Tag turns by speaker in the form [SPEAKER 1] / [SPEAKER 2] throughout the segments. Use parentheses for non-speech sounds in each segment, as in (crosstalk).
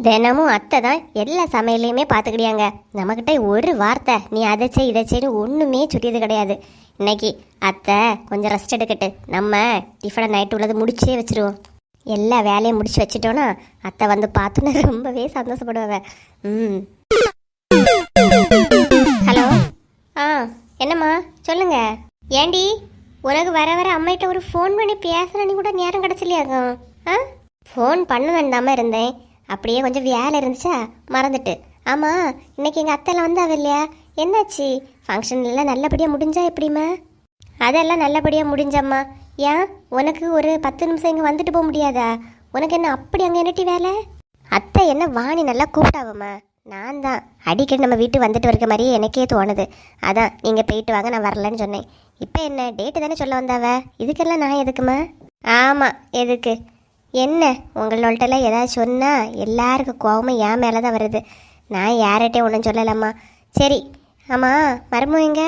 [SPEAKER 1] தினமும் அத்தை தான் எல்லா சமையலையுமே பார்த்துக்கிடியாங்க. நம்மக்கிட்ட ஒரு வார்த்தை நீ அதை செய் இதை செய்யு ஒன்றுமே சொல்லியது கிடையாது. இன்னைக்கு அத்தை கொஞ்சம் ரெஸ்ட் எடுக்கட்டு. நம்ம டிஃபனை நைட்டு உள்ளது முடிச்சே வச்சிருவோம். எல்லா வேலையும் முடிச்சு வச்சிட்டோன்னா அத்தை வந்து பார்த்தோன்னா ரொம்பவே சந்தோஷப்படுவாங்க. ம். ஹலோ? ஆ என்னம்மா? சொல்லுங்க. ஏண்டி? உனக்கு வர வர அம்மாகிட்ட ஒரு ஃபோன் பண்ணி பேசுறேன்னு கூட நேரம் கிடச்சிலையாகும் ஆ? ஃபோன் பண்ண வேண்டாமல் இருந்தேன். அப்படியே கொஞ்சம் வேலை இருந்துச்சா? மறந்துட்டு. ஆமாம் இன்னைக்கு எங்கள் அத்தைலாம் வந்தாவ இல்லையா? என்னாச்சு? ஃபங்க்ஷன் எல்லாம் நல்லபடியாக முடிஞ்சா எப்படிம்மா? அதெல்லாம் நல்லபடியாக முடிஞ்சம்மா. ஏன்? உனக்கு ஒரு பத்து நிமிஷம் இங்கே வந்துட்டு போக முடியாதா? உனக்கு என்ன அப்படி அங்கே என்னட்டி வேலை? அத்தை என்ன வாணி நல்லா கூப்பிட்டாவம்மா. நான் தான். அடிக்கடி நம்ம வீட்டு வந்துட்டு வர்ற மாதிரியே எனக்கே தோணுது. அதான் நீங்கள் போயிட்டு வாங்க நான் வரலன்னு சொன்னேன். இப்போ என்ன டேட்டு தானே சொல்ல வந்தாவ? இதுக்கெல்லாம் நான் எதுக்குமா ஆமாம் எதுக்கு? என்ன? உங்களோட்டெல்லாம் ஏதாவது சொன்னால் எல்லாருக்கும் கோபமும் என் மேலே தான் வருது. நான் யார்கிட்டே ஒன்றும் சொல்லலம்மா. சரி ஆமாம் மருமம் எங்க?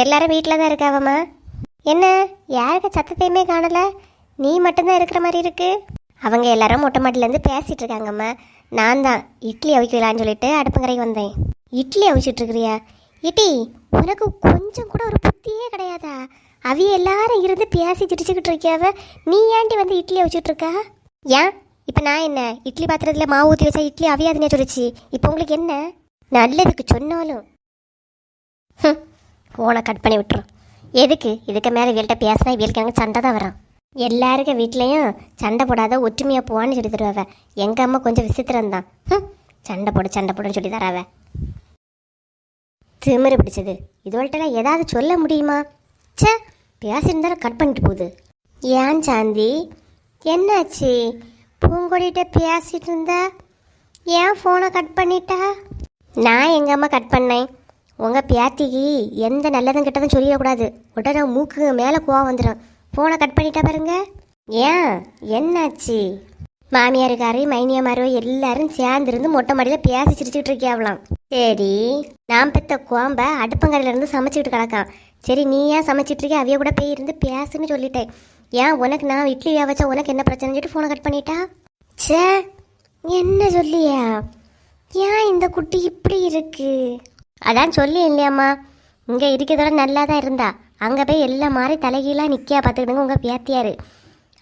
[SPEAKER 1] எல்லாரும் வீட்டில் தான் இருக்காவம்மா. என்ன? யாருக்கு சத்தத்தையுமே காணலை? நீ மட்டும்தான் இருக்கிற மாதிரி இருக்குது அவங்க எல்லாரும் மொட்டை மாட்டிலேருந்து பேசிகிட்டு இருக்காங்கம்மா. நான் தான் இட்லி அவிக்கலான்னு சொல்லிட்டு அடுப்பங்கரைக்கு வந்தேன். இட்லி அவிச்சிட்ருக்குறியா இட்டி உனக்கு கொஞ்சம் கூட ஒரு புத்தியே கிடையாதா? அவிய எல்லாரும் இருந்து பேசி சிரிச்சுக்கிட்டு இருக்கியாவ நீ ஏன்டி வந்து இட்லியை வச்சுட்டு இருக்கா ஏன்? இப்போ நான் என்ன? இட்லி பாத்திரத்தில் மாவு ஊற்றி வச்சா இட்லி அவியாதுனே சொல்லிச்சு. இப்போ உங்களுக்கு என்ன? நல்லதுக்கு சொன்னாலும். ஃபோனை கட் பண்ணி விட்டுரும் எதுக்கு? இதுக்கு மேலே இவள்கிட்ட பேசினா இவளுக்கு அங்கே சண்டை தான் வரான் எல்லாருக்கும் வீட்லேயும் சண்டை போடாத ஒற்றுமையாக போவான்னு சொல்லி தருவாவ. எங்கள் அம்மா கொஞ்சம் விசித்திரம் தான் சண்டை போடு சண்டை போடுன்னு சொல்லி தராவ. திமிரு பிடிச்சது. இதுவள்கிட்ட ஏதாவது சொல்ல முடியுமா? ச்சே பேசியிருந்தாலும் கட் பண்ணிட்டு போகுது. ஏன் சாந்தி? என்னாச்சு? பூங்கொடிகிட்ட பேசிட்டு இருந்தா? ஏன் ஃபோனை கட் பண்ணிட்டா? நான் எங்கள் அம்மா கட் பண்ணேன். உங்கள் பேத்திக்கு எந்த நல்லதும் கெட்டதும் சொல்லிடக்கூடாது. உடனே மூக்கு மேலே கோவம் வந்துடும் ஃபோனை கட் பண்ணிட்டா பாருங்க. ஏன்? என்னாச்சு? மாமியாருக்காரு மைனியமாரோ எல்லாரும் சேர்ந்துருந்து மொட்டை மாடியில் பேசி சிரிச்சுக்கிட்டு இருக்கியாவலாம் சரி நான் பெத்த கோம்ப அடுப்பங்கடையிலேருந்து சமைச்சிக்கிட்டு கிடக்கான். சரி நீ ஏன் சமைச்சிட்டு அவைய கூட போய் இருந்து பேசுன்னு சொல்லிட்டேன். ஏன் உனக்கு நான் இட்லி வச்சா உனக்கு என்ன பிரச்சனை சொல்லிட்டு ஃபோனை கட் பண்ணிட்டா? ச்சே என்ன சொல்லியா? ஏன் இந்த குட்டி இப்படி இருக்கு? அதான் சொல்லி இல்லையாம்மா. இங்கே இருக்கிறதோட நல்லா தான் இருந்தா. அங்கே போய் எல்லாம் மாதிரி தலைகீழாக நிற்கியா பார்த்துக்கிடுங்க உங்கள் பேத்தியார்.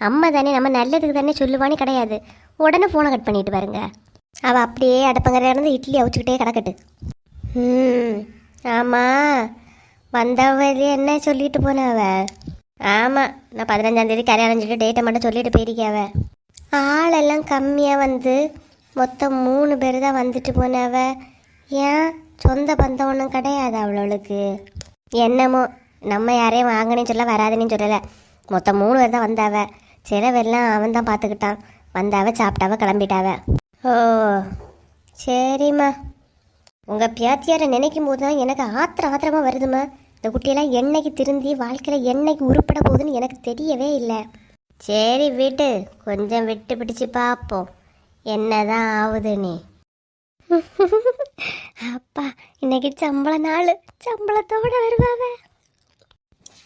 [SPEAKER 1] அம்மா தானே நம்ம நல்லதுக்கு தானே சொல்லுவான்னு கிடையாது. உடனே ஃபோனை கட் பண்ணிட்டு பாருங்க. அவள் அப்படியே அடுப்பங்கரையில இருந்து இட்லி அவிச்சுக்கிட்டே கிடக்கட்டு. ம் ஆமாம் வந்தவர் என்ன சொல்லிட்டு போனவ ஆமாம் நான் பதினஞ்சாந்தேதி கல்யாணம் சொல்லிட்டு டேட்டை மட்டும் சொல்லிட்டு போயிருக்காவ ஆளெல்லாம் கம்மியாக வந்து மொத்தம் மூணு பேர் தான் வந்துட்டு போனவ ஏன்? சொந்த பந்தம் ஒன்றும் கிடையாது அவ்வளோளுக்கு என்னமோ நம்ம யாரையும் வாங்கினேன்னு சொல்ல வராதுன்னு சொல்லலை. மொத்தம் மூணு பேர் தான் வந்தாவ சிலவெல்லாம் அவன் தான் பார்த்துக்கிட்டான். வந்தாவ சாப்பிட்டாவ கிளம்பிட்டாவ. ஓ சரிம்மா. உங்கள் பியாத்தியாரை நினைக்கும் போது தான் எனக்கு ஆத்திரம் ஆத்திரமாக வருதுமா இந்த குட்டியெல்லாம் என்னைக்கு திருந்தி வாழ்க்கையில் என்னைக்கு உருப்பட போகுதுன்னு எனக்கு தெரியவே இல்லை. சரி விட்டு கொஞ்சம் விட்டு பிடிச்சு பார்ப்போம் என்னதான் ஆகுது நீ? (laughs) அப்பா இன்னைக்கு சம்பள நாள். சம்பளத்தோட வருவாவ?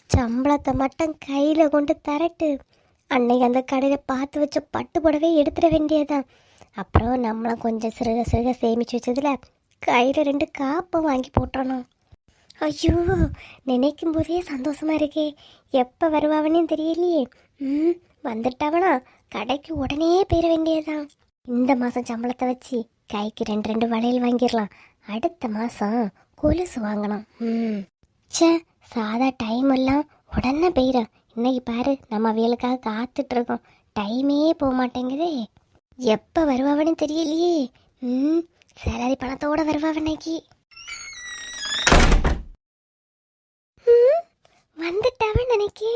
[SPEAKER 1] சம்பளத்தை மட்டும் கையில் கொண்டு தரட்டு. அன்னைக்கு அந்த கடையில் பார்த்து வச்ச பட்டு புடவை எடுத்துட வேண்டியதுதான். அப்புறம் நம்மளும் கொஞ்சம் சிறுக சிறுக சேமிச்சு வச்சதில் கையில் ரெண்டு காப்பை வாங்கி போட்டுறணும். ஐயோ நினைக்கும் போதே சந்தோஷமா இருக்கே. எப்போ வருவாவனே தெரியலையே. ம் வந்துட்டாவனா. கடைக்கு உடனே போயிட வேண்டியதுதான். இந்த மாதம் சம்பளத்தை வச்சு கைக்கு ரெண்டு ரெண்டு வளையல் வாங்கிடலாம். அடுத்த மாதம் கொலுசு வாங்கணும். ம். ச்சே சாதா டைம் எல்லாம் உடனே போயிடும் இன்னைக்கு பாரு நம்ம அவியலுக்காக காத்துட்ருக்கோம் டைமே போக மாட்டேங்குதே. எப்போ வருவாவனே தெரியலையே. ம். சேலரி பணத்தோட வருவாவ இன்னைக்கு ம், வந்துட்டாவன்னு நினைக்கே.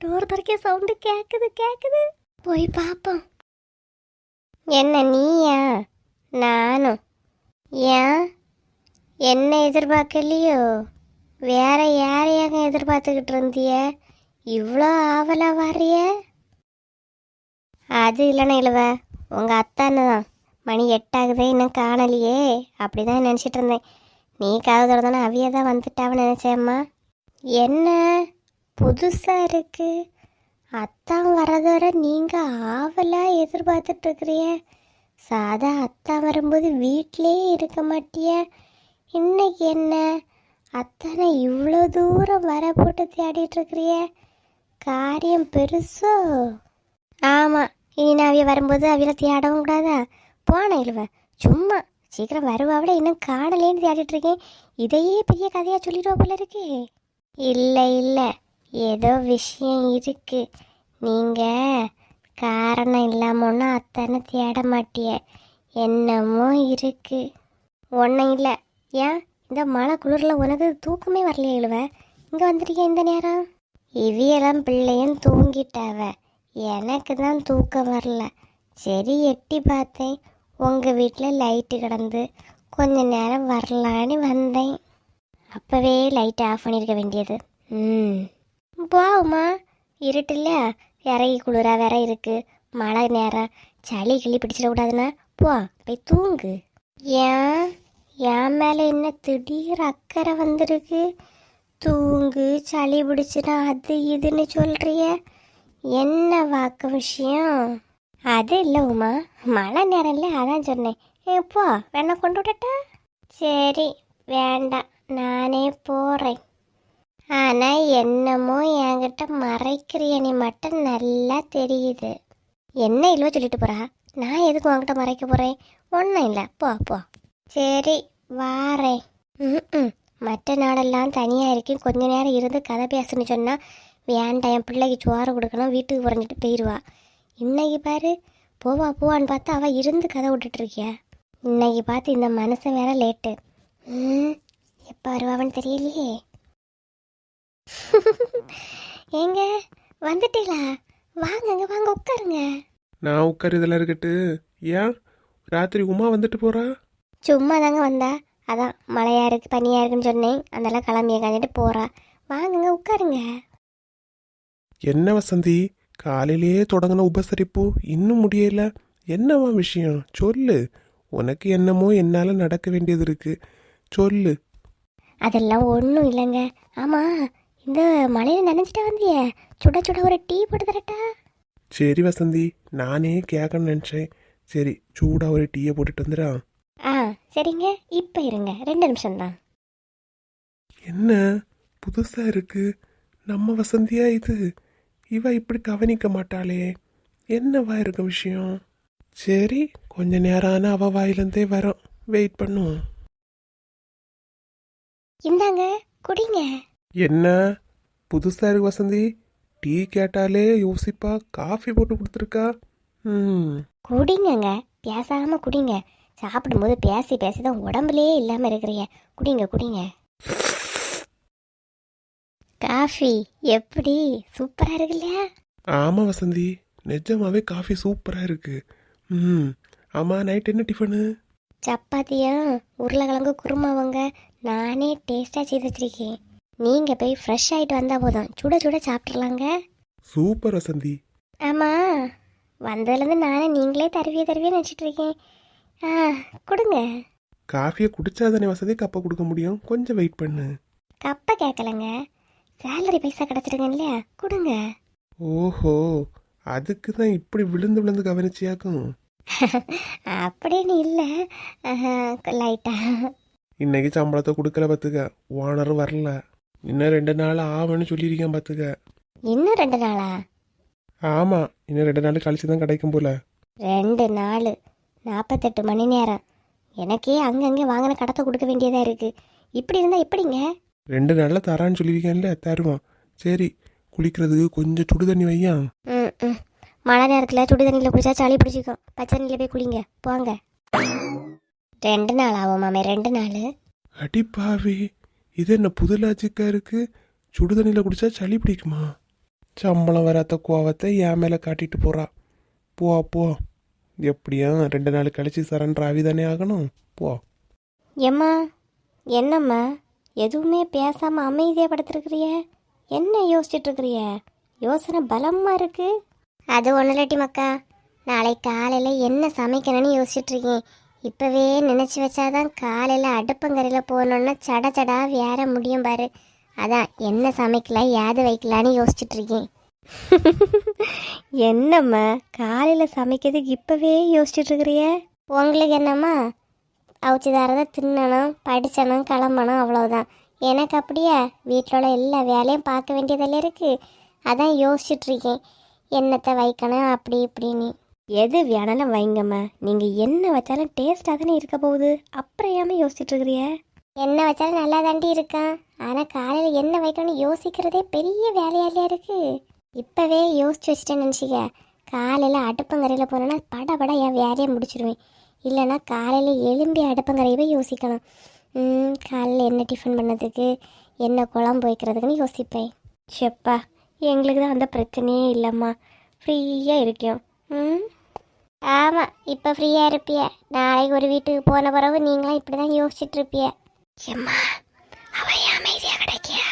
[SPEAKER 1] டோர் திறக்க சவுண்டு கேக்குது கேக்குது. போய் பார்ப்போம் என்ன நீயா? நானும் ஏன்? என்ன எதிர்பார்க்கலையோ? வேற யாரையாங்க எதிர்பார்த்துக்கிட்டு இருந்திய? இவ்வளோ ஆவலா வர்றிய? அது இல்லைண்ணா இழுவ உங்கள் அத்தான்னு தான். மணி எட்டாகுதே இன்னும் காணலையே. அப்படி தான் நினச்சிட்டு இருந்தேன் நீ காது திறந்தானே அவிய தான் வந்துட்டாவன்னு நினச்சேம்மா. என்ன? புதுசாக இருக்கு. அத்தான் வரதோட நீங்கள் ஆவலாக எதிர்பார்த்துட்ருக்குறிய சாதா அத்தான் வரும்போது வீட்டிலே இருக்க மாட்டிய. இன்னைக்கு என்ன? அத்தானை இவ்வளோ தூரம் வர போட்டு தேடிட்டுருக்குறிய காரியம் பெருசோ? ஆமாம் இனி நான் அவிய வரும்போது அவியில் தேடவும் கூடாதா? போனேன் இழுவ. சும்மா. சீக்கிரம் வருவாவிட இன்னும் காணலேன்னு தேடிட்டு இருக்கேன். இதையே பெரிய கதையாக சொல்லிடுவா போல இருக்கு. இல்லை இல்லை. ஏதோ விஷயம் இருக்கு. நீங்கள் காரணம் இல்லாம ஒன்றும் அத்தனை தேட மாட்டிய. என்னமோ இருக்கு. ஒன்றும் இல்லை. ஏன்? இந்த மழை குளிரில் உனக்கு தூக்கமே வரலையே இழுவ. இங்கே வந்துட்டீங்க இந்த நேரம்? இவியெல்லாம் பிள்ளையும் தூங்கிட்டாவ. எனக்கு தான் தூக்கம் வரல. சரி எட்டி பார்த்தேன். உங்கள் வீட்டில் லைட்டு கிடந்து கொஞ்ச நேரம் வரலான்னு வந்தேன். அப்போவே லைட் ஆஃப் பண்ணியிருக்க வேண்டியது. ம். போகுமா இருட்டில்ல இறகி குளிராக வேற இருக்கு. மழை நேரம் சளி கிளி பிடிச்சிடக்கூடாதுன்னா போ போய் தூங்கு. ஏன்? என் மேலே என்ன திடீர் அக்கறை வந்திருக்கு? தூங்கு சளி பிடிச்சினா அது இதுன்னு சொல்கிறிய என்ன வாக்கு விஷயம்? அது இல்லை உமா. மழை நேரம்ல அதான் சொன்னேன். ஏ போ வேணா கொண்டு விடட்டா? சரி வேண்டாம். நானே போகிறேன் ஆனால் என்னமோ என்கிட்ட மறைக்கிறிய மட்டும் நல்லா தெரியுது. என்ன இல்லவோ சொல்லிட்டு போகிறா நான் எதுக்கு உன்கிட்ட மறைக்க போகிறேன் ஒன்றும் இல்லை. போ போ. சரி வாரேன். ம் மற்ற நாடெல்லாம் தனியாக இருக்கேன். கொஞ்ச நேரம் இருந்து கதை பேசணும்னு சொன்னால் வேண்டாம் என் பிள்ளைக்கு சோறு கொடுக்கணும் வீட்டுக்கு புறஞ்சிட்டு போயிடுவா இன்னைக்கு பாரு போவா போவான்னு பார்த்து அவள் இருந்து கதை விட்டுட்டு இருக்கியா. இன்னைக்கு பார்த்து இந்த மனுஷன் வேற லேட்டு. ம் எப்போ வருவான்னு தெரியலையே. ஏங்க வந்துட்டீங்களா? வாங்கங்க வாங்க உட்காருங்க.
[SPEAKER 2] நான் உட்காரு இதெல்லாம் இருக்கட்டு. ஏன்? ராத்திரி உமா வந்துட்டு போறா?
[SPEAKER 1] சும்மா தாங்க வந்தா. அதான் மழையா இருக்கு பனியா இருக்குன்னு சொன்னேன். அதெல்லாம் கிளம்பிய காஞ்சிட்டு போறா. வாங்குங்க உட்காருங்க.
[SPEAKER 2] என்ன வசந்தி? காலையிலேயே தொடங்கின உபசரிப்பு இன்னும் முடியல. என்னவா விஷயம்? சொல்லு. உனக்கு என்னமோ என்னால நடக்க வேண்டியது இருக்கு. சொல்லு.
[SPEAKER 1] அதெல்லாம் ஒன்றும் இல்லைங்க. ஆமா இந்த மழையில நினைச்சிட்டா வந்தியே. சுட சுட ஒரு டீ போட்டு தரட்டா?
[SPEAKER 2] சரி வசந்தி நானே கேட்கணும்னு நினச்சேன். சரி சூடா ஒரு டீயை போட்டுட்டு வந்துடா.
[SPEAKER 1] ஆ சரிங்க. இப்போ இருங்க. ரெண்டு நிமிஷம் தான்
[SPEAKER 2] என்ன? புதுசா இருக்கு. நம்ம வசந்தியா இது? இவ இப்படி கவனிக்க மாட்டாளே. என்னவா இருக்க விஷயம்? சரி கொஞ்ச நேரம் ஆனா அவ வாயிலிருந்தே வரோம். வெயிட் பண்ணுவோம்.
[SPEAKER 1] இந்தாங்க குடிங்க.
[SPEAKER 2] என்ன? புதுசா இருக்கு வசந்தி. டீ கேட்டாலே யோசிப்பா காஃபி போட்டு கொடுத்துருக்கா? ம்.
[SPEAKER 1] குடிங்கங்க பேசாம குடிங்க. சாப்பிடும்போது பேசி பேசி தான் உடம்புலயே இல்லாம இருக்கிறீங்க. குடிங்க குடிங்க. காஃபி எப்படி? சூப்பரா இருக்கு இல்லையா
[SPEAKER 2] ஆமா வசந்தி நிஜமாவே காஃபி சூப்பரா இருக்கு. ம் ஆமா நைட் என்ன டிஃபனு?
[SPEAKER 1] சப்பாத்தியும் உருளைக்கிழங்கு குருமாவங்க. நானே டேஸ்டா செய்து வச்சிருக்கேன். நீங்க போய் ஃப்ரெஷ் ஆயிட்டு வந்தா போதும். சுட சுட சாப்பிட்றலாங்க
[SPEAKER 2] சூப்பர் வசந்தி.
[SPEAKER 1] ஆமா. வந்ததுலேருந்து நானே நீங்களே தருவிய தருவிய நினச்சிட்டு இருக்கேன். ஆ கொடுங்க.
[SPEAKER 2] காஃபியை குடிச்சாதானே வசதி கப்பை கொடுக்க முடியும்? கொஞ்சம் வெயிட் பண்ணு.
[SPEAKER 1] கப்பை கேட்கலங்க. சேலரி பைசா கிடச்சிருங்க இல்லையா? கொடுங்க.
[SPEAKER 2] ஓஹோ அதுக்கு தான் இப்படி விழுந்து விழுந்து கவனிச்சியாக்கும். (laughs)
[SPEAKER 1] அப்படின்னு இல்லை. லைட்டா
[SPEAKER 2] இன்னைக்கு சம்பளத்தை கொடுக்கல பார்த்துக்க. ஓனரும் வரல. இன்னும் ரெண்டு நாள் ஆகும்னு சொல்லியிருக்கேன் பார்த்துக்க.
[SPEAKER 1] இன்னும் ரெண்டு நாளா?
[SPEAKER 2] ஆமா இன்னும் ரெண்டு நாள் கழிச்சு தான் கிடைக்கும் போல.
[SPEAKER 1] ரெண்டு நாள். நாற்பத்தெட்டு மணி நேரம். எனக்கே அங்கங்கே வாங்கின கடத்தை கொடுக்க வேண்டியதாக இருக்குது இப்படி இருந்தால் எப்படிங்க?
[SPEAKER 2] ரெண்டு நாள்ல தரான்னு சொல்லியிருக்கேன்ல தருவான் சரி குளிக்கிறதுக்கு கொஞ்சம் சுடு தண்ணி வையா?
[SPEAKER 1] ம் ம். மழை நேரத்தில் சுடு தண்ணியில் குடிச்சா சளி பிடிச்சிக்கும். பச்சை தண்ணியில் போய் குளிங்க. போங்க. ரெண்டு நாள் ஆகும் மாமே ரெண்டு நாள்.
[SPEAKER 2] அடி பாவி இது என்ன புது லாஜிக்கா இருக்கு? சுடு தண்ணியில் குடிச்சா சளி பிடிக்குமா? சம்பளம் வராத கோவத்தை என் மேலே காட்டிட்டு போறா. போ போ. எப்படியா ரெண்டு நாள் கழிச்சு சரண்டர் ஆவி தானே ஆகணும்? போ.
[SPEAKER 1] எம்மா என்னம்மா? எதுவுமே பேசாமல் அமைதியாக படுத்துருக்குறிய என்ன யோசிச்சுட்டு இருக்கிறிய யோசனை பலமாக இருக்கு. அது ஒன்றும் இல்லாட்டி மக்கா நாளை காலையில் என்ன சமைக்கணும்னு யோசிச்சுட்டு இருக்கேன் இப்போவே நினச்சி வச்சாதான் காலையில் அடுப்பங்கரையில் போகணுன்னா சட சடா வேற முடியும் பாரு. அதான் என்ன சமைக்கலாம் யாது வைக்கலான்னு யோசிச்சுட்டு இருக்கேன் (laughs) என்னம்மா காலையில் சமைக்கிறதுக்கு இப்போவே யோசிச்சுட்டு இருக்கிறிய உங்களுக்கு என்னம்மா? அவிச்சு தரதை தின்னணும் படித்தனும் கிளம்பணும் அவ்வளோதான் எனக்கு அப்படியே? வீட்டில் உள்ள எல்லா வேலையும் பார்க்க வேண்டியதெல்லாம் இருக்குது அதான் யோசிச்சுட்ருக்கேன். என்னத்தை வைக்கணும் அப்படி இப்படின்னு. எது வேணாலும் வைங்கம்மா. நீங்கள் என்ன வச்சாலும் டேஸ்ட்டாக தானே இருக்க போகுது. அப்புறம் ஏமா யோசிச்சுட்ருக்குறிய? என்ன வச்சாலும் நல்லா தாண்டி இருக்கான். ஆனால் காலையில் என்ன வைக்கணும்னு யோசிக்கிறதே பெரிய வேலையாலையா இருக்குது இப்போவே யோசிச்சு வச்சுட்டேன்னு நினச்சிக்க. காலையில் அடுப்பங்கரையில் போனேன்னா படபட என் வேலையை முடிச்சிடுவேன் இல்லைனா காலையில் எலும்பி அடுப்பங்கரையவே யோசிக்கணும். காலையில் என்ன டிஃபன் பண்ணதுக்கு என்ன குழம்பு வைக்கிறதுக்குன்னு யோசிப்பேன். செப்பா எங்களுக்கு தான் அந்த பிரச்சனையே இல்லைம்மா. ஃப்ரீயாக இருக்கும் ம் ஆமாம் இப்போ ஃப்ரீயாக இருப்பிய. நாளைக்கு ஒரு வீட்டுக்கு போன பிறகு நீங்களாம் இப்படி தான் யோசிச்சுட்டு இருப்பிய எம்மா அவ அமைதியாக கிடைக்கியா?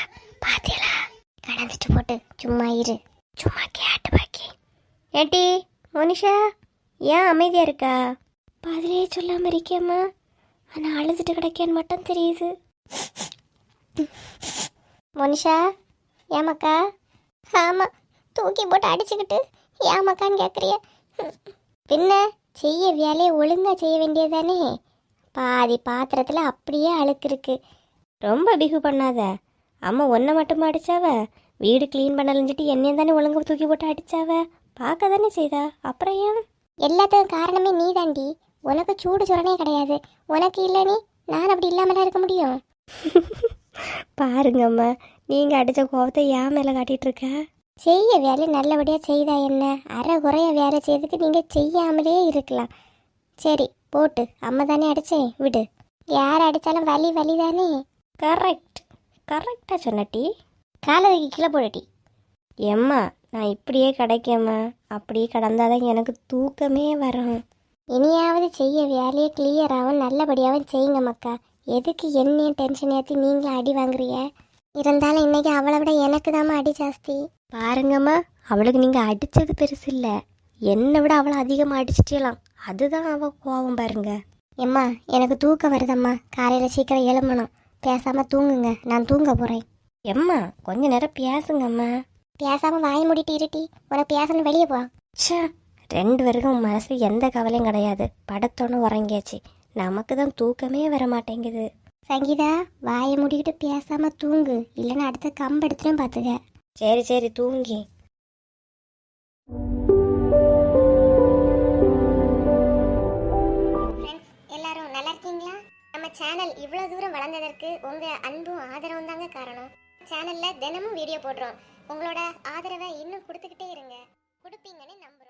[SPEAKER 1] பார்த்தீங்களா கடந்துட்டு போட்டு சும்மா இரு. சும்மா கேட்டு பாக்கி. ஏட்டி மோனிஷா ஏன் அமைதியாக இருக்கா? பதிலே சொல்லாமல் இருக்கேம்மா ஆனால் அழுதுட்டு கிடைக்கேன்னு மட்டும் தெரியுது. மோனிஷா ஏமாக்கா? ஆமாம் தூக்கி போட்டு அடிச்சுக்கிட்டு ஏமாக்கான்னு கேட்குறிய பின்ன செய்ய வேலையை ஒழுங்காக செய்ய வேண்டியதானே பாதி பாத்திரத்தில் அப்படியே அழுக்கு இருக்கு ரொம்ப பிகு பண்ணாத. அம்மா ஒன்றை மட்டும் அடிச்சாவ? வீடு க்ளீன் பண்ணலஞ்சிட்டு என்னையும் தானே ஒழுங்கு தூக்கி போட்டு அடிச்சாவ? பார்க்க தானே செய்தா? அப்புறம் ஏன்? எல்லாத்துக்கும் காரணமே நீ தாண்டி உனக்கு சூடு சுரணே கிடையாது. உனக்கு இல்லைனே நான் அப்படி இல்லாமலாம் இருக்க முடியும்? (laughs) பாருங்கம்மா நீங்கள் அடித்த கோபத்தை ஏன் மேலே காட்டிட்டு இருக்க செய்ய வேலை நல்லபடியாக செய்தா என்ன? அரை குறைய வேலை செய்யறதுக்கு நீங்கள் செய்யாமலே இருக்கலாம். சரி போட்டு அம்மா தானே அடிச்சேன் விடு. யார் அடித்தாலும் வலி வலி தானே? கரெக்ட் கரெக்டாக சொன்னட்டி காலதுக்கு கீழே போடட்டி எம்மா நான் இப்படியே கிடைக்கம்மா. அப்படியே கடந்தாதான் எனக்கு தூக்கமே வரும். இனியாவது செய்ய வேலையை கிளியராகவும் நல்லபடியாகவும் செய்யுங்க மக்கா. எதுக்கு என்னையும் டென்ஷன் ஏற்றி நீங்களும் அடி வாங்குறிய இருந்தாலும் இன்னைக்கு அவளை விட எனக்கு தாம்மா அடி ஜாஸ்தி. பாருங்கம்மா அவளுக்கு நீங்கள் அடித்தது பெருசு இல்லை. என்னை விட அவளை அதிகமாக அடிச்சிட்டலாம். அதுதான் அவள் கோவம் பாருங்க. எம்மா எனக்கு தூக்கம் வருதம்மா. காலையில் சீக்கிரம் எழும்பணும். பேசாமல் தூங்குங்க. நான் தூங்க போகிறேன் எம்மா கொஞ்ச நேரம் பேசுங்கம்மா. பேசாமல் வாய் மூடிட்டு இருட்டி. உனக்கு பேசணும் வெளியே போ. சே ரெண்டு பேருக்கும் மனசு எந்த கவலையும் கிடையாது. படத்தோன்னு உறங்கியாச்சு. நமக்கு தான் தூக்கமே வர மாட்டேங்குது சங்கீதா வாயை மூடிக்கிட்டு பேசாம தூங்கு. இல்லைன்னா அடுத்த கம்பு எடுத்துடும் பார்த்துக்க சரி சரி தூங்கி. எல்லாரும் நல்லா இருக்கீங்களா? நம்ம சேனல் இவ்வளோ தூரம் வளர்ந்ததற்கு உங்கள் அன்பும் ஆதரவும் தாங்க காரணம். சேனலில் தினமும் வீடியோ போடுறோம். உங்களோட ஆதரவை இன்னும் கொடுத்துக்கிட்டே இருங்க. கொடுப்பீங்கன்னு நம்புறோம்.